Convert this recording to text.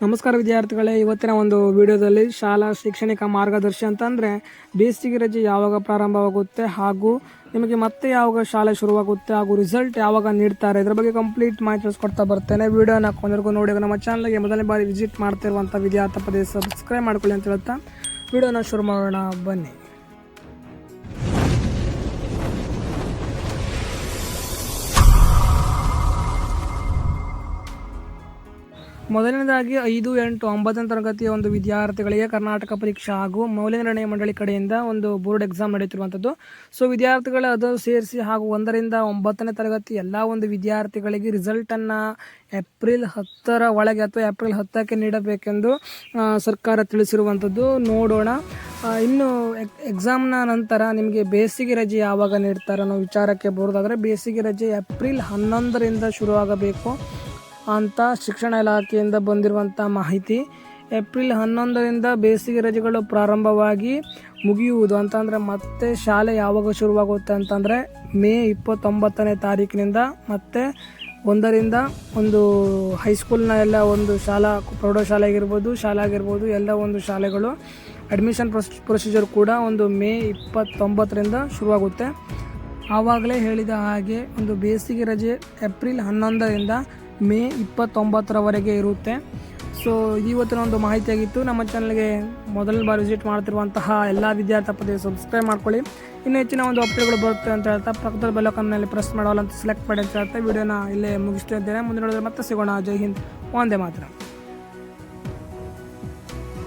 ನಮಸ್ಕಾರ ವಿದ್ಯಾರ್ಥಿಗಳೇ, ಇವತ್ತಿನ ಒಂದು ವಿಡಿಯೋದಲ್ಲಿ ಶಾಲಾ ಶೈಕ್ಷಣಿಕ ಮಾರ್ಗದರ್ಶಿ ಅಂತಂದರೆ ಬೇಸಿಗೆ ರಜೆ ಯಾವಾಗ ಪ್ರಾರಂಭವಾಗುತ್ತೆ ಹಾಗೂ ನಿಮಗೆ ಮತ್ತೆ ಯಾವಾಗ ಶಾಲೆ ಶುರುವಾಗುತ್ತೆ ಹಾಗೂ ರಿಸಲ್ಟ್ ಯಾವಾಗ ನೀಡ್ತಾರೆ, ಇದ್ರ ಬಗ್ಗೆ ಕಂಪ್ಲೀಟ್ ಮಾಹಿತಿ ತಿಳಿಸ್ಕೊಡ್ತಾ ಬರ್ತೇನೆ. ವಿಡಿಯೋನ ಕೊನೆಗೂ ನೋಡಿ ನಮ್ಮ ಚಾನಲ್ಗೆ ಮೊದಲನೇ ಬಾರಿ ವಿಸಿಟ್ ಮಾಡ್ತಿರುವಂಥ ವಿದ್ಯಾರ್ಥಿ ಪದೇ ಸಬ್ಸ್ಕ್ರೈಬ್ ಮಾಡ್ಕೊಳ್ಳಿ ಅಂತ ಹೇಳ್ತಾ ವಿಡಿಯೋನ ಶುರು ಮಾಡೋಣ, ಬನ್ನಿ. ಮೊದಲನೇದಾಗಿ ಐದು ಎಂಟು ಒಂಬತ್ತನೇ ತರಗತಿಯ ಒಂದು ವಿದ್ಯಾರ್ಥಿಗಳಿಗೆ ಕರ್ನಾಟಕ ಪರೀಕ್ಷೆ ಹಾಗೂ ಮೌಲ್ಯ ನಿರ್ಣಯ ಮಂಡಳಿ ಕಡೆಯಿಂದ ಒಂದು ಬೋರ್ಡ್ ಎಕ್ಸಾಮ್ ನಡೆಯುತ್ತಿರುವಂಥದ್ದು. ಸೊ, ವಿದ್ಯಾರ್ಥಿಗಳ ಅದು ಸೇರಿಸಿ ಹಾಗೂ ಒಂದರಿಂದ ಒಂಬತ್ತನೇ ತರಗತಿ ಎಲ್ಲ ಒಂದು ವಿದ್ಯಾರ್ಥಿಗಳಿಗೆ ರಿಸಲ್ಟನ್ನು ಏಪ್ರಿಲ್ ಹತ್ತರ ಒಳಗೆ ಅಥವಾ ಏಪ್ರಿಲ್ ಹತ್ತಕ್ಕೆ ನೀಡಬೇಕೆಂದು ಸರ್ಕಾರ ತಿಳಿಸಿರುವಂಥದ್ದು. ನೋಡೋಣ. ಇನ್ನು ಎಕ್- ಎಕ್ಸಾಮ್ನ ನಂತರ ನಿಮಗೆ ಬೇಸಿಗೆ ರಜೆ ಯಾವಾಗ ನೀಡ್ತಾರೆ ಅನ್ನೋ ವಿಚಾರಕ್ಕೆ ಬರೋದಾದರೆ ಬೇಸಿಗೆ ರಜೆ ಏಪ್ರಿಲ್ ಹನ್ನೊಂದರಿಂದ ಶುರುವಾಗಬೇಕು. ಅಂತ ಶಿಕ್ಷಣ ಇಲಾಖೆಯಿಂದ ಬಂದಿರುವಂಥ ಮಾಹಿತಿ. ಏಪ್ರಿಲ್ ಹನ್ನೊಂದರಿಂದ ಬೇಸಿಗೆ ರಜೆಗಳು ಪ್ರಾರಂಭವಾಗಿ ಮುಗಿಯುವುದು ಅಂತಂದರೆ ಮತ್ತೆ ಶಾಲೆ ಯಾವಾಗ ಶುರುವಾಗುತ್ತೆ ಅಂತಂದರೆ ಮೇ ಇಪ್ಪತ್ತೊಂಬತ್ತನೇ ತಾರೀಕಿನಿಂದ ಮತ್ತೆ ಒಂದರಿಂದ ಒಂದು ಹೈಸ್ಕೂಲ್ನ ಎಲ್ಲ ಒಂದು ಶಾಲಾ ಪ್ರೌಢಶಾಲೆ ಆಗಿರ್ಬೋದು ಶಾಲೆ ಆಗಿರ್ಬೋದು ಎಲ್ಲ ಒಂದು ಶಾಲೆಗಳು. ಅಡ್ಮಿಷನ್ ಪ್ರೊಸ್, ಪ್ರೊಸೀಜರ್ ಕೂಡ ಒಂದು ಮೇ ಇಪ್ಪತ್ತೊಂಬತ್ತರಿಂದ ಶುರುವಾಗುತ್ತೆ. ಆವಾಗಲೇ ಹೇಳಿದ ಹಾಗೆ ಒಂದು ಬೇಸಿಗೆ ರಜೆ ಏಪ್ರಿಲ್ ಹನ್ನೊಂದರಿಂದ ಮೇ ಇಪ್ಪತ್ತೊಂಬತ್ತರವರೆಗೆ ಇರುತ್ತೆ. ಸೊ ಇವತ್ತಿನ ಒಂದು ಮಾಹಿತಿಯಾಗಿತ್ತು. ನಮ್ಮ ಚಾನಲ್ಗೆ ಮೊದಲ ಬಾರಿ ವಿಸಿಟ್ ಮಾಡ್ತಿರುವಂತಹ ಎಲ್ಲ ವಿದ್ಯಾರ್ಥಿ ಸಬ್ಸ್ಕ್ರೈಬ್ ಮಾಡ್ಕೊಳ್ಳಿ. ಇನ್ನು ಹೆಚ್ಚಿನ ಒಂದು ಅಪ್ಡೇಟ್ಗಳು ಬರುತ್ತೆ ಅಂತ ಹೇಳ್ತಾ ಪಕ್ಕದ ಬೆಲಕನ್ನಲ್ಲಿ ಪ್ರೆಸ್ ಮಾಡೋಲ್ಲ ಅಂತ ಸೆಲೆಕ್ಟ್ ಮಾಡಿ ಅಂತ ಹೇಳ್ತಾ ವಿಡಿಯೋನ ಇಲ್ಲೇ ಮುಗಿಸ್ತಾ ಇದ್ದೇನೆ. ಮುಂದಿನ ಮತ್ತೆ ಸಿಗೋಣ. ಜೈ ಹಿಂದ್. ಒಂದೇ ಮಾತ್ರ.